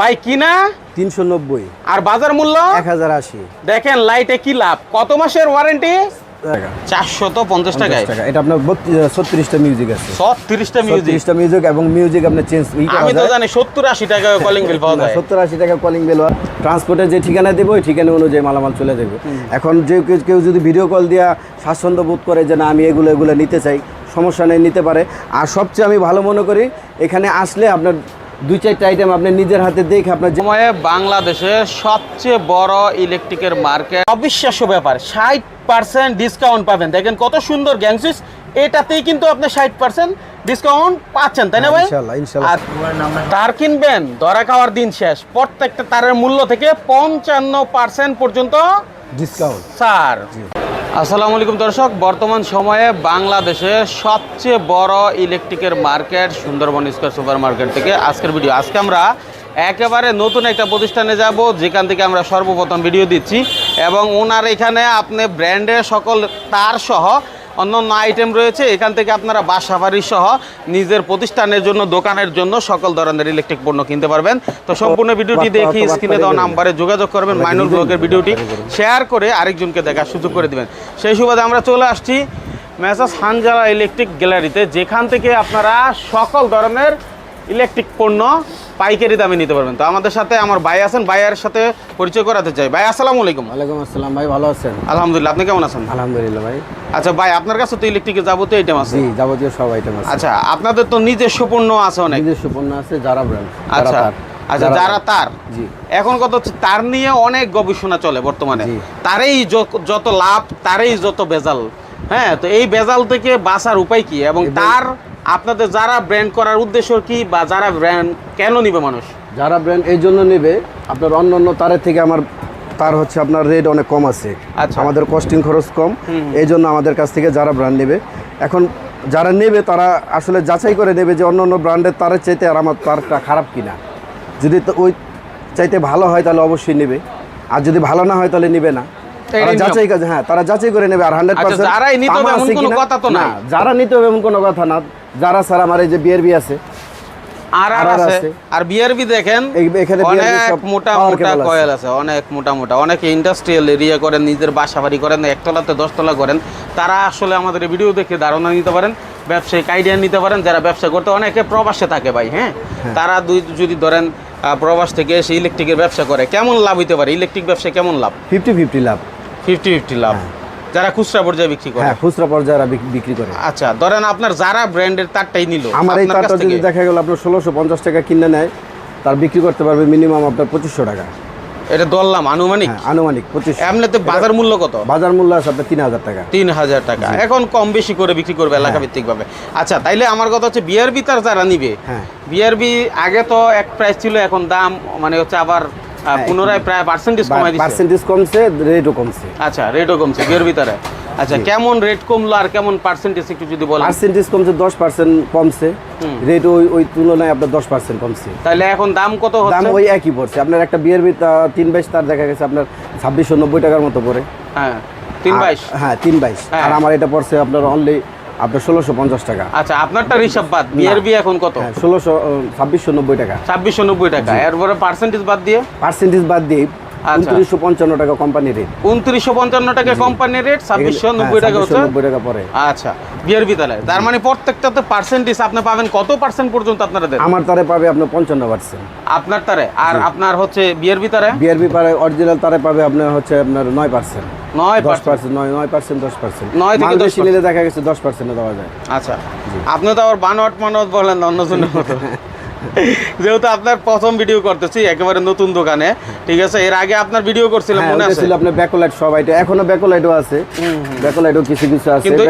ভাই কিনা তিনশো নব্বই। আর বাজার মূল্য? এক হাজার আশি। দেখেন লাইটে কি লাভ? কত মাসের ওয়ারেন্টি চারশো তো পঞ্চাশ টাকা। এটা আপনার ছত্রিশটা মিউজিক আছে। ছত্রিশটা মিউজিক মিউজিক এবং মিউজিক চেঞ্জ আমি তো জানি সত্তর আশি টাকা কলিং বিল পাওয়া যায়। সত্তর আশি টাকা কলিং বেল ট্রান্সপোর্টের যে ঠিকানা দেবো ওই ঠিকানা অনুযায়ী মালামাল চলে যাবে এখন যে কেউ কেউ যদি ভিডিও কল দিয়া স্বাচ্ছন্দ্য বোধ করে যে না আমি এগুলো এগুলো নিতে চাই সমস্যা নেই নিতে পারে। আর সবচেয়ে আমি ভালো মনে করি এখানে আসলে আপনার দুই চারটা আইটেম আপনি নিজের হাতে দেখে আপনার সময়ে বাংলাদেশের সবচেয়ে বড় ইলেকট্রিকের মার্কেট অবিশ্বাস্য ব্যাপার ষাট পার্সেন্ট ডিসকাউন্ট পাবেন। দেখেন কত সুন্দর গ্যাংসুইচ এটাতেই কিন্তু আপনি ষাট পার্সেন্ট ডিসকাউন্ট পাচ্ছেন তাই না ভাই। আর তার কিনবেন ধরা খাওয়ার দিন শেষ। প্রত্যেকটা তারের মূল্য থেকে পঞ্চান্ন পার্সেন্ট পর্যন্ত ডিসকাউন্ট স্যার আসসালামু আলাইকুম দর্শক, বর্তমান সময়ে বাংলাদেশে সবচেয়ে বড় ইলেকট্রিকের market Sundarban square super market থেকে আজকের ভিডিও আজকে আমরা একেবারে নতুন একটা প্রতিষ্ঠানে যাব, যেখান থেকে আমরা সর্বপ্রথম ভিডিও দিচ্ছি। এবং ওনার এখানে আপনি ব্র্যান্ডের সকল তার সহ অন্যান্য আইটেম রয়েছে এখান থেকে আপনারা বাস সাফারি সহ নিজের প্রতিষ্ঠানের জন্য দোকানের জন্য সকল ধরনের ইলেকট্রিক পণ্য কিনতে পারবেন। তো সম্পূর্ণ ভিডিওটি দেখি স্ক্রিনে দেওয়া নাম্বারে যোগাযোগ করবেন মাইনুল ব্লগের ভিডিওটি শেয়ার করে আরেকজনকে দেখার সুযোগ করে দেবেন। সেই সুবাদে আমরা চলে আসছি মেসাস হানজালা ইলেকট্রিক গ্যালারিতে যেখান থেকে আপনারা সকল ধরনের ইলেকট্রিক পণ্য পাইকারি দামে নিতে পারবেন। তো আমাদের সাথে আমার ভাই আছেন ভাইয়ের সাথে পরিচয় করাতে চাই। ভাই আসসালামু আলাইকুম। ওয়ালাইকুম আসসালাম ভাই ভালো আছেন? আলহামদুলিল্লাহ আপনি কেমন আছেন? আলহামদুলিল্লাহ ভাই। আচ্ছা ভাই আপনার কাছে তো ইলেকট্রিকের যাবতীয় আইটেম আছে। জি যাবতীয় সব আইটেম আছে। আচ্ছা আপনাদের তো নিজস্ব পণ্য আছে অনেক। নিজস্ব পণ্য আছে যারা ব্র্যান্ড আচ্ছা আচ্ছা যারা তার। জি। এখন কত হচ্ছে? তার নিয়ে অনেক গবেষণা চলে বর্তমানে। তারই যত লাভ তারই যত বেজাল হ্যাঁ তো এই বেজাল থেকে বাঁচার উপায় কি? এবং- তার আপনাদের যারা ব্র্যান্ড করার উদ্দেশ্য কি বা যারা ব্র্যান্ড কেন নিবে মানুষ? যারা ব্র্যান্ড এই জন্য নেবে আপনার অন্য অন্য তারের থেকে আমার তার হচ্ছে আপনার রেট অনেক কম আছে। আচ্ছা। আমাদের কস্টিং খরচ কম। এই জন্য আমাদের কাছ থেকে যারা ব্র্যান্ড নেবে এখন যারা নেবে তারা আসলে যাচাই করে নেবে যে অন্য অন্য ব্র্যান্ডের তারের চাইতে আর আমার তারটা খারাপ কিনা। যদি তো ওই চাইতে ভালো হয় তাহলে অবশ্যই নেবে। আর যদি ভালো না হয় তাহলে নেবে না। যাচাই হ্যাঁ তারা যাচাই করে নেবে আর হান্ড্রেড আচ্ছা, যারাই নিতে হবে এমন কোনো কথা তো নাই। যারা নিতে হবে এমন কোনো কথা না। যারা স্যার আমার এই যে বিআরবি আছে আর আর আর আর আছে। আছে। আর বিআরবি দেখেন এখানে অনেক মোটা মোটা কয়েল আছে। অনেক মোটা মোটা। অনেকে ইন্ডাস্ট্রিয়াল এরিয়া করেন নিজের বাসা বাড়ি করেন একতলাতে দশতলা করেন। তারা আসলে আমাদের ভিডিও দেখে ধারণা নিতে পারেন ব্যবসায়িক আইডিয়া নিতে পারেন যারা ব্যবসা করতে অনেকে প্রবাসে থাকে ভাই হ্যাঁ? তারা দুই যদি ধরেন প্রবাস থেকে এসে ইলেকট্রিকের ব্যবসা করে কেমন লাভ হইতে পারে? ইলেকট্রিক ব্যবসায় কেমন লাভ? ফিফটি ফিফটি লাভ। ফিফটি ফিফটি লাভ। যারা খুচরা পর্যায়ে বিক্রি করে। হ্যাঁ খুচরা পর্যায়ে যারা বিক্রি করে। আচ্ছা ধরেন আপনার যারা ব্র্যান্ডের তারটাই নিল আমার এই তারটা যদি দেখা গেল আপনার ষোলোশো পঞ্চাশ টাকা কিনে নেয় তার বিক্রি করতে পারবে মিনিমাম আপনার পঁচিশশো টাকা। এটা ধরলাম আনুমানিক? হ্যাঁ আনুমানিক পঁচিশ। এমনিতে বাজার মূল্য কত? বাজার মূল্য আছে আপনার তিন হাজার টাকা। তিন হাজার টাকা। এখন কম বেশি করে বিক্রি করবে এলাকা ভিত্তিক ভাবে আচ্ছা তাইলে আমার কথা হচ্ছে বিআরবি তার যারা নিবে হ্যাঁ। বিআরবি আগে তো এক প্রাইস ছিল এখন দাম মানে হচ্ছে আবার পুনরায় প্রায় পার্সেন্টেজ কমাই দিচ্ছে? পার্সেন্টেজ কমছে রেটও কমছে। আচ্ছা রেটও কমছে বিআরবি তারে আচ্ছা কেমন রেট কমলো আর কেমন পার্সেন্টেজ একটু যদি বলেন? পার্সেন্টেজ কমছে দশ পার্সেন্ট কমছে। রেট ওই ওই তুলনায় আপনার দশ পার্সেন্ট কমছে। তাহলে এখন দাম কত দাম ওই একই পড়ছে। আপনার একটা বিয়ের তিন বাইশ তার দেখা গেছে আপনার ছাব্বিশশো নব্বই টাকার মতো পড়ে। হ্যাঁ তিন বাইশ? হ্যাঁ তিন বাইশ। হ্যাঁ। আর আমার এটা পড়ছে আপনার অনলি আপনার ষোলোশো পঞ্চাশ টাকা। আচ্ছা আপনারটা রিসাব বাদ বিআরবি এখন কত? হ্যাঁ ষোলোশো ছাব্বিশশো নব্বই টাকা। ছাব্বিশশো নব্বই টাকা। এরপরে পার্সেন্টেজ বাদ দিয়ে? পার্সেন্টেজ বাদ দিয়ে আচ্ছা। উনত্রিশশো পঞ্চান্ন টাকা কোম্পানি রেট উনত্রিশশো পঞ্চান্ন টাকা কোম্পানির রেট ছাব্বিশশো নব্বই টাকা হচ্ছে? হ্যাঁ, নব্বই টাকা পরে। আচ্ছা। বিয়ার বিদ্যালয়। তার মানে প্রত্যেকটাতে পার্সেন্টেজ আপনি পাবেন কত পার্সেন্ট পর্যন্ত আপনারা দেন আমার তারে পাবে আপনার পঞ্চান্ন পার্সেন্ট আপনার তারে? আর আপনার হচ্ছে বিয়ার বিতারে বিআরবি পারে অরিজিনাল তারে পাবে আপনার হচ্ছে আপনার নয় পার্সেন্ট নয় দশ পার্সেন্ট নয় নয় পার্সেন্ট দশ পার্সেন্ট নয় থেকে 10% নিলে দেখা গেছে দশ পার্সেন্টে দেওয়া যায়। আচ্ছা। আপনি তো আবার বানোয়াট মানোয়াট বলেন অন্যজনের মতো। যেহেতু আপনার প্রথম ভিডিও করতেছি একেবারে নতুন দোকানে ঠিক আছে? এর আগে আপনার ভিডিও করছিলাম হ্যাঁ, মনে আছে? ছিল আপনার ব্যাকলাইট সব আইটেম এখনও ব্যাকলাইটও আছে। ব্যাকলাইটও কিছু কিছু আছে। কিন্তু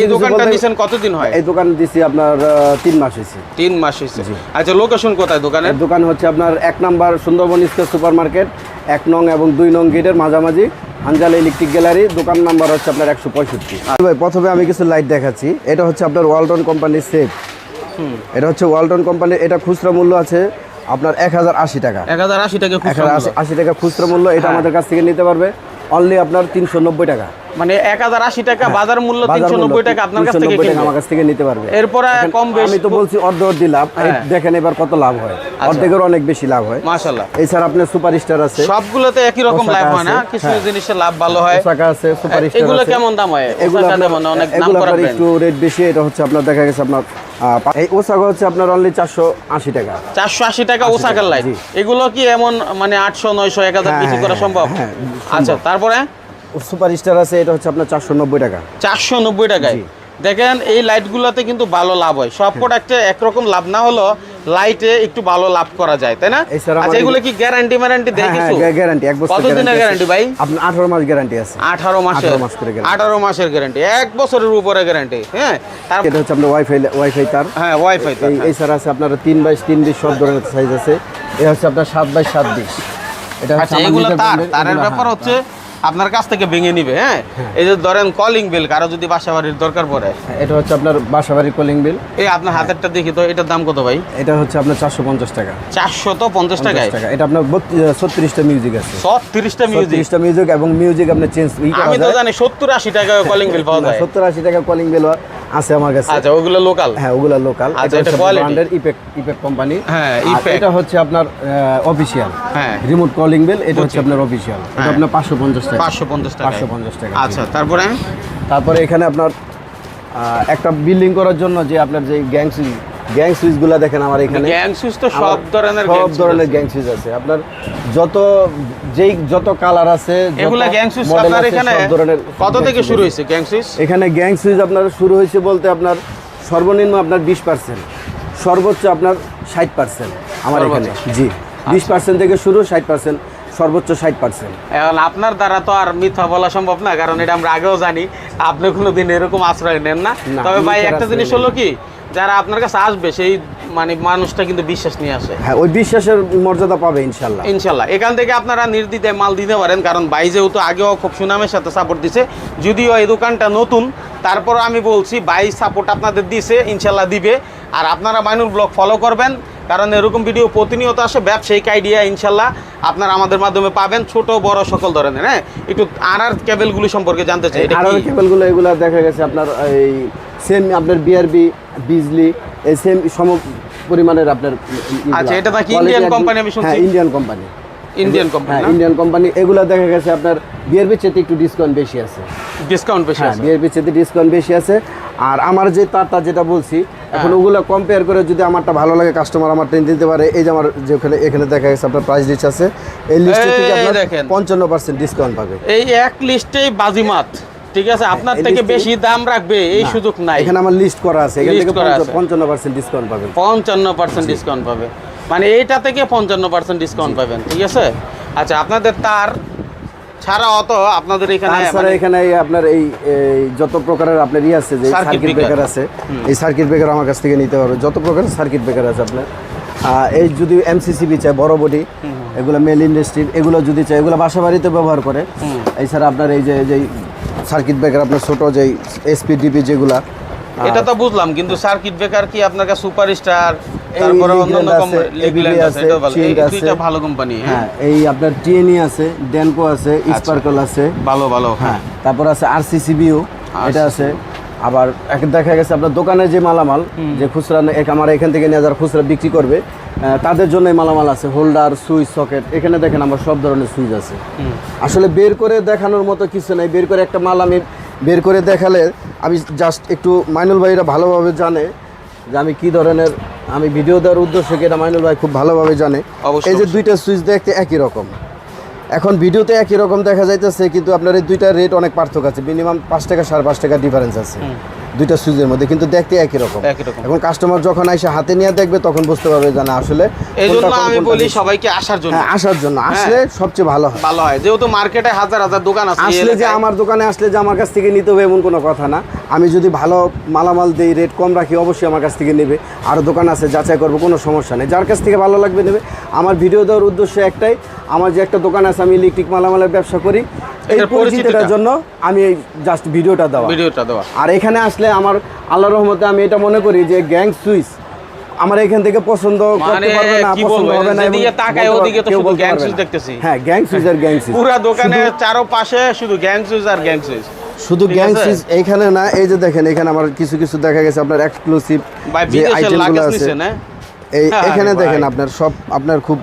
এই দোকানটা নিছেন কতদিন হয়? এই দোকান দিছি আপনার আহ, তিন মাস হয়েছে। তিন মাস হয়েছে। আচ্ছা লোকেশন কোথায় দোকানের? দোকান হচ্ছে আপনার এক number Sundarban square super market এক নং এবং দুই নং গেটের মাঝামাঝি হানজাল ইলেকট্রিক গ্যালারি দোকান নাম্বার হচ্ছে আপনার একশো পঁয়ষট্টি। ভাই প্রথমে আমি কিছু লাইট দেখাচ্ছি। এটা হচ্ছে আপনার ওয়ালটন কোম্পানির সেট এটা হচ্ছে ওয়ালটন কোম্পানির এটা খুচরা মূল্য আছে আপনার এক হাজার আশি টাকা। এক হাজার আশি টাকা এক হাজার আশি টাকা খুচরা মূল্য এটা হ্যাঁ। আমাদের কাছ থেকে নিতে পারবে। অনলি আপনার তিনশো নব্বই টাকা। মানে এক হাজার আশি টাকা বাজার মূল্য তিনশো নব্বই টাকা আপনার কাছ থেকে 390 টাকা কিনবে। আমার কাছ থেকে নিতে পারবে। এরপরে কম বেশ আমি তো বলছি অর্ধ অর্ধি লাভ হ্যাঁ। দেখেন এবার কত লাভ হয়। অর্ধেকের অনেক বেশি লাভ হয়। মাশাল্লাহ এছাড়া আপনার সুপার স্টার আছে। সবগুলোতে একই রকম লাভ হয় না কিছু হ্যাঁ। জিনিসের লাভ ভালো হয়। ওসাকা আছে সুপার স্টার এগুলো কেমন দাম হয়? এগুলো যেমন অনেক এগুলো করা একটু রেট বেশি এটা হচ্ছে আপনার দেখা গেছে আপনার এই ওসাকা হচ্ছে আপনার অনলি চারশো আশি টাকা। চারশো আশি টাকা ওসাকার লাইট। এগুলো কি এমন মানে আটশো নয়শো এক হাজার বিক্রি করা হ্যাঁ, সম্ভব? হ্যাঁ, আচ্ছা তারপরে? সুপার স্টার আছে এটা হচ্ছে আপনার চারশো নব্বই টাকা। চারশো নব্বই টাকায়। দেখেন এই লাইটগুলোতে কিন্তু ভালো লাভ হয়। সব প্রোডাক্টে একরকম লাভ না হলো লাইটে একটু ভালো লাভ করা যায় তাই না? আচ্ছা এগুলো কি গ্যারান্টি ম্যারান্টি দেয় কিছু গ্যারান্টি এক বছর কতদিনের গ্যারান্টি ভাই? আপনার আঠারো মাস গ্যারান্টি আছে। আঠারো মাসের 18 মাস করে guarantee। আঠারো মাসের গ্যারান্টি এক বছরের উপরে গ্যারান্টি হ্যাঁ? তার এটা হচ্ছে আপনার ওয়াইফাই ওয়াইফাই তার। হ্যাঁ ওয়াইফাই এই এই ছাড়া আছে আপনার তিন বাই তিন বিশ সব ধরনের সাইজ আছে। এ হচ্ছে আপনার সাত বাই সাত বিশ এটা হচ্ছে আচ্ছা এগুলো তার তারের ব্যাপার হচ্ছে আপনার কাছ থেকে ভেঙে নিবে হ্যাঁ? এই যে ধরেন কলিং বিল কারও যদি বাসা বাড়ির দরকার পড়ে। হ্যাঁ, এটা হচ্ছে আপনার বাসা বাড়ির কলিং বিল এই আপনার হাতেরটা দেখি তো এটার দাম কত ভাই? এটা হচ্ছে আপনার চারশো পঞ্চাশ টাকা। চারশো তো পঞ্চাশ টাকায়? টাকা। এটা আপনার ছত্রিশটা মিউজিক আছে। ছত্রিশটা তিরিশটা মিউজিক ছত্রিশটা মিউজিক এবং মিউজিক আপনার চেঞ্জ আমি তো জানি সত্তর আশি টাকা কলিং বিল পাওয়া যায়। সত্তর আশি টাকা কলিং বিল আছে আমার কাছে। আচ্ছা ওগুলো লোকাল হ্যাঁ ওগুলো লোকাল আচ্ছা, এটা কোয়ালিটি ব্র্যান্ডের ইপেক্ট ইপেক্ট কোম্পানি হ্যাঁ, ইপেক এটা হচ্ছে আপনার অফিশিয়াল হ্যাঁ। রিমোট কলিং বেল এটা হচ্ছে আপনার অফিশিয়াল এটা হ্যাঁ। আপনার পাঁচশো পঞ্চাশ টাকা। পাঁচশো পঞ্চাশ টাকা পাঁচশো পঞ্চাশ টাকা আচ্ছা তারপরে? তারপরে এখানে আপনার একটা বিল্ডিং করার জন্য যে আপনার যে গ্যাং সুইচ গ্যাং সুইচগুলো দেখেন আমার এখানে। গ্যাং সুইচ তো সব ধরনের সব ধরনের গ্যাং সুইচ আছে। আপনার যত যেই যত কালার আছে এগুলা গ্যাং সুইচ আপনার এখানে কত থেকে শুরু হয়েছে গ্যাং সুইচ? এখানে গ্যাং সুইচ আপনার শুরু হয়েছে বলতে আপনার সর্বনিম্ন আপনার বিশ পার্সেন্ট সর্বোচ্চ আপনার ষাট পার্সেন্ট আমার এখানে। জি বিশ পার্সেন্ট থেকে শুরু ষাট পার্সেন্ট সর্বোচ্চ ষাট পার্সেন্ট এখন আপনার দ্বারা তো আর মিথ্যা বলা সম্ভব না কারণ এটা আমরা আগেও জানি আপনি কোনোদিন এরকম আশ্রয় নেন না, তবে ভাই একটা জিনিস হলো কি যারা আপনার কাছে আসবে সেই মানে মানুষটা কিন্তু বিশ্বাস নিয়ে আসে। হ্যাঁ ওই বিশ্বাসের মর্যাদা পাবে ইনশাল্লাহ। ইনশাল্লাহ। এখান থেকে আপনারা নির্দ্বিধায় মাল দিতে পারেন কারণ ভাই যেহেতু আগেও খুব সুনামের সাথে সাপোর্ট দিছে যদিও এই দোকানটা নতুন তারপর আমি বলছি ভাই সাপোর্ট আপনাদের দিছে ইনশাল্লাহ দিবে। আর আপনারা মাইনুর ব্লগ ফলো করবেন কারণ এরকম ভিডিও প্রতিনিয়ত আসে ব্যবসায়িক আইডিয়া ইনশাল্লাহ আপনারা আমাদের মাধ্যমে পাবেন ছোট বড় সকল ধরনের হ্যাঁ? একটু আর আর কেবলগুলি সম্পর্কে জানতে চাই আর কি? কেবলগুলো এগুলো দেখা গেছে আপনার এই সেম আপনার বিআরবি বিজলি এই সেম সম পরিমাণের আপনার আচ্ছা, এটা নাকি একদম- company আমি শুনছি? হ্যাঁ ইন্ডিয়ান কোম্পানি ইন্ডিয়ান কোম্পানি হ্যাঁ ইন্ডিয়ান কোম্পানি এগুলো দেখা গেছে আপনার বিআরবি চেতে একটু ডিসকাউন্ট বেশি আছে। ডিসকাউন্ট বেশি হ্যাঁ আছে। বিআরবি চেতে ডিসকাউন্ট বেশি আছে। আর আমার যে তারটা যেটা বলছি হ্যাঁ। এখন ওগুলো কম্পেয়ার করে যদি আমারটা ভালো লাগে কাস্টমার আমার ট্রেন দিতে পারে। এই যে আমার যেখানে এখানে দেখা গেছে আপনার প্রাইস লিস্ট আছে। এই লিস্ট থেকে আপনার দেখেন। পঞ্চান্ন পার্সেন্ট ডিসকাউন্ট পাবে। এই এক লিস্টেই বাজিমাত ঠিক আছে? আপনার থেকে বেশি দাম রাখবে এই সুযোগ নাই। এখানে আমার লিস্ট করা আছে। এখান থেকে করা আছে। পঞ্চান্ন পার্সেন্ট ডিসকাউন্ট পাবেন। পঞ্চান্ন পার্সেন্ট ডিসকাউন্ট পাবে। মানে এইটা থেকে পঞ্চান্ন পার্সেন্ট ডিসকাউন্ট পাবেন ঠিক আছে? আচ্ছা আপনাদের তার ছাড়া অত আপনাদের এখানে তাছাড়া মানে- এখানে আপনার এই যত প্রকারের আপনার ই আছে যে সার্কিট ব্রেকার আছে এই সার্কিট ব্রেকার আমার কাছ থেকে নিতে পারবে যত প্রকারের সার্কিট ব্রেকার আছে আপনার। এই যদি এমসিসিবি চাই বড় বডি এগুলো মেল ইন্ডাস্ট্রির এগুলো যদি চাই এগুলো বাসা বাড়িতে ব্যবহার করে। এছাড়া আপনার এই যে সার্কিট ব্রেকার আপনার ছোট যে এসপি ডিপি যেগুলা এটা তো বুঝলাম কিন্তু সার্কিট ব্রেকার কি আপনার কাছে সুপার স্টার এই তারপরে অন্যান্য কোম্পানি আছে আছে, এটা ভালো। এই Shield আছে। দুইটা ভালো কোম্পানি হ্যাঁ। হ্যাঁ এই আপনার টিএনই আছে ডেনকো আছে স্পার্কল আছে। ভালো ভালো হ্যাঁ। তারপর আছে আরসিসিবিও এটা আছে। আবার এক দেখা গেছে আপনার দোকানে যে মালামাল যে খুচরা এক আমার এখান থেকে নিয়ে যারা খুচরা বিক্রি করবে তাদের জন্য মালামাল আছে হোল্ডার সুইচ সকেট এখানে দেখেন আমার সব ধরনের সুইচ আছে। আসলে বের করে দেখানোর মতো কিছু নাই বের করে একটা মাল আমি বের করে দেখালে আমি জাস্ট একটু মাইনুল ভাইরা ভালোভাবে জানে যে আমি কি ধরনের আমি ভিডিও দেওয়ার উদ্দেশ্য কি এটা মাইনুল ভাই খুব ভালোভাবে জানে। এই যে দুইটা সুইচ দেখতে একই রকম। এখন ভিডিওতে একই রকম দেখা যাইতেছে কিন্তু আপনার এই দুইটা রেট অনেক পার্থক্য আছে। মিনিমাম পাঁচ টাকা সাড়ে পাঁচ টাকা ডিফারেন্স আছে। দুইটা সুইচের মধ্যে কিন্তু দেখতে একই রকম। একই রকম। এখন কাস্টমার যখন এসে হাতে নিয়ে দেখবে তখন বুঝতে পারবে যে না আসলে এই জন্য আমি বলি সবাইকে আসার জন্য। হ্যাঁ আসার জন্য। আসলে সবচেয়ে ভালো হয়। ভালো হয়। যেহেতু মার্কেটে হাজার হাজার দোকান আছে আসলে যে আমার দোকানে আসলে যে আমার কাছ থেকে নিতে হবে এমন কোনো কথা না। আমি যদি ভালো মালামাল দিই রেট কম রাখি অবশ্যই আমার কাছ থেকে নেবে। আরও দোকান আছে যাচাই করব কোনো সমস্যা নেই। যার কাছ থেকে ভালো লাগবে নেবে। আমার ভিডিও দেওয়ার উদ্দেশ্য একটাই আমার যে একটা দোকান আছে আমি ইলেকট্রিক মালামালের ব্যবসা করি। এই পরিচিতিটার জন্য আমি এই জাস্ট ভিডিওটা দেওয়া। ভিডিওটা দেওয়া। আর এখানে আসলে আমার আল্লাহ রহমতে আমি এটা মনে করি যে গ্যাং সুইচ আমার এখান থেকে পছন্দ করতে মানে পারবে না পছন্দ হবে না এবং যেদিকে তাকাই ওদিকে তো শুধু shoes না। দেখতেছি। হ্যাঁ গ্যাং সুইজ আর গ্যাং সুইজ পুরা দোকানের চারো পাশে শুধু গ্যাং সুইচ আর গ্যাং সুইচ শুধু গ্যাং? সুইজ এইখানে না এই যে দেখেন এখানে আমার কিছু কিছু দেখা গেছে আপনার এক্সক্লুসিভ যে আইটেমগুলো আছে। এই হ্যাঁ, এখানে দেখেন আপনার সব আপনার খুব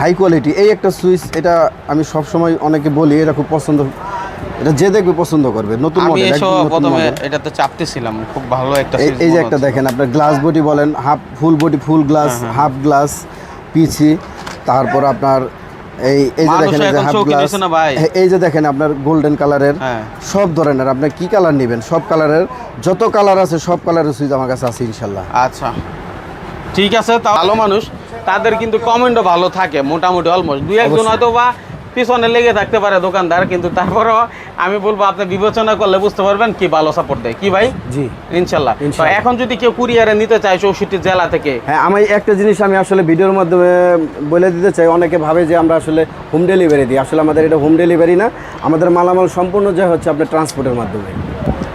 হাই কোয়ালিটি। এই একটা সুইচ এটা আমি সব সময় অনেকে বলি এটা খুব পছন্দ এটা যে দেখবে পছন্দ করবে নতুন মডেল প্রথমে এটাতে চাপতেছিলাম খুব ভালো একটা এই এই যে একটা দেখেন আপনার গ্লাস বডি বলেন half full body full glass half glass পিছি তারপর আপনার এই এই যে দেখেন এই যে হাফ গ্লাস? এই যে দেখেন আপনার গোল্ডেন কালারের হ্যাঁ। সব ধরনের আপনি কি কালার নেবেন? সব কালারের যত কালার আছে সব কালারের সুইচ আমার কাছে আছে ইনশাল্লাহ। আচ্ছা। ঠিক আছে ভালো মানুষ। তাদের কিন্তু কমেন্টও ভালো থাকে মোটামুটি অলমোস্ট দুই একজন হয়তো বা পিছনে লেগে থাকতে পারে দোকানদার কিন্তু তারপরও আমি বলব আপনি বিবেচনা করলে বুঝতে পারবেন কি ভালো সাপোর্ট দেয়। কি ভাই? জি। ইনশাল্লাহ। এখন যদি কেউ কুরিয়ারে নিতে চায় চৌষট্টি জেলা থেকে। হ্যাঁ আমি একটা জিনিস আমি আসলে ভিডিওর মাধ্যমে বলে দিতে চাই অনেকে ভাবে যে আমরা আসলে হোম ডেলিভারি দিই। আসলে আমাদের এটা হোম ডেলিভারি না আমাদের মালামাল সম্পূর্ণ যে হচ্ছে আপনার ট্রান্সপোর্টের মাধ্যমে।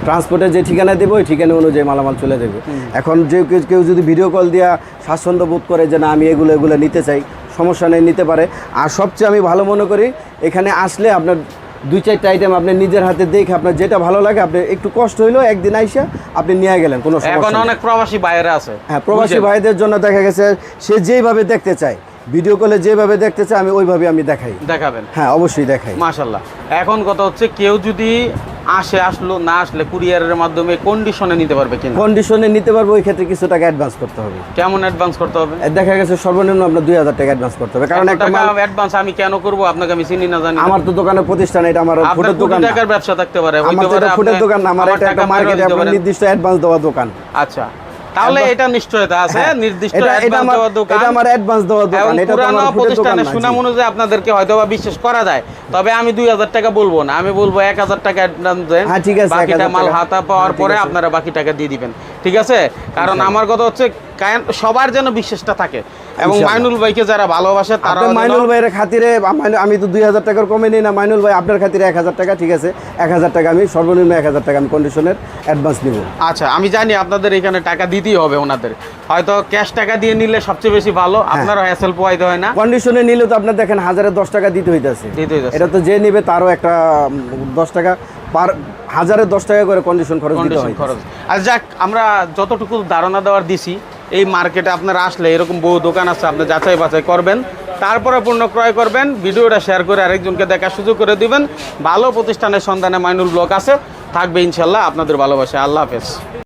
ট্রান্সপোর্টের যে ঠিকানা দেবো ওই ঠিকানা অনুযায়ী মালামাল চলে যাবে এখন যে কেউ- যদি ভিডিও কল দিয়া স্বাচ্ছন্দ্য বোধ করে যে না আমি এগুলো এগুলো নিতে চাই সমস্যা নেই নিতে পারে। আর সবচেয়ে আমি ভালো মনে করি এখানে আসলে আপনার দুই চারটা আইটেম আপনি নিজের হাতে দেখে আপনার যেটা ভালো লাগে আপনি একটু কষ্ট হইলেও একদিন আইসা আপনি নিয়ে গেলেন কোনো এখন অনেক প্রবাসী বাইরে আছে হ্যাঁ প্রবাসী ভাইদের জন্য দেখা গেছে সে যেভাবে দেখতে চায় ভিডিও কলে যেভাবে দেখতে চায় আমি ওইভাবে আমি দেখাই। দেখাবেন? হ্যাঁ অবশ্যই দেখাই। মাশাল্লাহ এখন কথা হচ্ছে কেউ যদি আসে আসলো না আসলে কুরিয়ারের মাধ্যমে কন্ডিশনে নিতে পারবে কিনা? কন্ডিশনে নিতে পারবে ওই ক্ষেত্রে কিছু টাকা অ্যাডভান্স করতে হবে। কেমন অ্যাডভান্স করতে হবে? দেখা গেছে সর্বনিম্ন আপনার দুই হাজার টাকা অ্যাডভান্স করতে হবে। কারণ একটা অ্যাডভান্স আমি কেন করব? আপনাকে আমি চিনি না জানি আমার তো দোকানের প্রতিষ্ঠান এটা আমার ফুটের দোকান টাকার ব্যবসা থাকতে পারে। আমার তো ফুটের দোকান আমার এটা একটা মার্কেট মেরেও মার্কেটে আপনার নির্দিষ্ট অ্যাডভান্স দেওয়া দোকান। আচ্ছা। তাহলে এটা নিশ্চয়তা আছে হ্যাঁ, নির্দিষ্ট অ্যাডভান্স দেওয়া দোকান এটা আমার অ্যাডভান্স দেওয়া দোকান এটা পুরানো সুনাম অনুযায়ী আপনাদেরকে হয়তো বা বিশ্বাস করা যায়। তবে আমি দুই হাজার টাকা বলব না আমি বলব এক হাজার টাকা অ্যাডভান্স দেন। হ্যাঁ, ঠিক আছে, বাকিটা মাল হাতা পাওয়ার হ্যাঁ, পরে আপনারা বাকি টাকা দিয়ে দিবেন। ঠিক আছে? কারণ আমার কথা হচ্ছে সবার যেন বিশ্বাসটা থাকে। এবং মাইনুল ভাইকে যারা ভালোবাসে তারা মাইনুল ভাইয়ের খাতিরে আমি তো দুই হাজার টাকার কমে নিই না মাইনুল ভাই আপনার খাতিরে এক হাজার টাকা ঠিক আছে? এক হাজার টাকা আমি সর্বনিম্ন এক হাজার টাকা আমি কন্ডিশনের অ্যাডভান্স নিব। আচ্ছা আমি জানি আপনাদের এখানে টাকা দিতেই হবে ওনাদের। হয়তো ক্যাশ টাকা দিয়ে নিলে সবচেয়ে বেশি ভালো হ্যাঁ। আপনারও হ্যাসেল পোয়াইতে হয় না। কন্ডিশনে নিলে তো আপনার দেখেন হাজারে দশ টাকা দিতে হইতেছে। এটা তো যে নিবে তারও একটা দশ টাকা পার হাজারে দশ টাকা করে কন্ডিশন খরচ দিতে হয় খরচ। আর যাক আমরা যতটুকু ধারণা দেওয়ার দিছি এই মার্কেটে আপনারা আসলে এরকম বহু দোকান আছে, আপনি যাচাই বাছাই করবেন, তারপরে পণ্য ক্রয় করবেন, ভিডিওটা শেয়ার করে আরেকজনকে দেখার সুযোগ করে দিবেন। ভালো প্রতিষ্ঠানের সন্ধানে মাইনুল ব্লক আছে, থাকবে ইনশাল্লাহ আপনাদের ভালোবাসা আল্লাহ হাফেজ।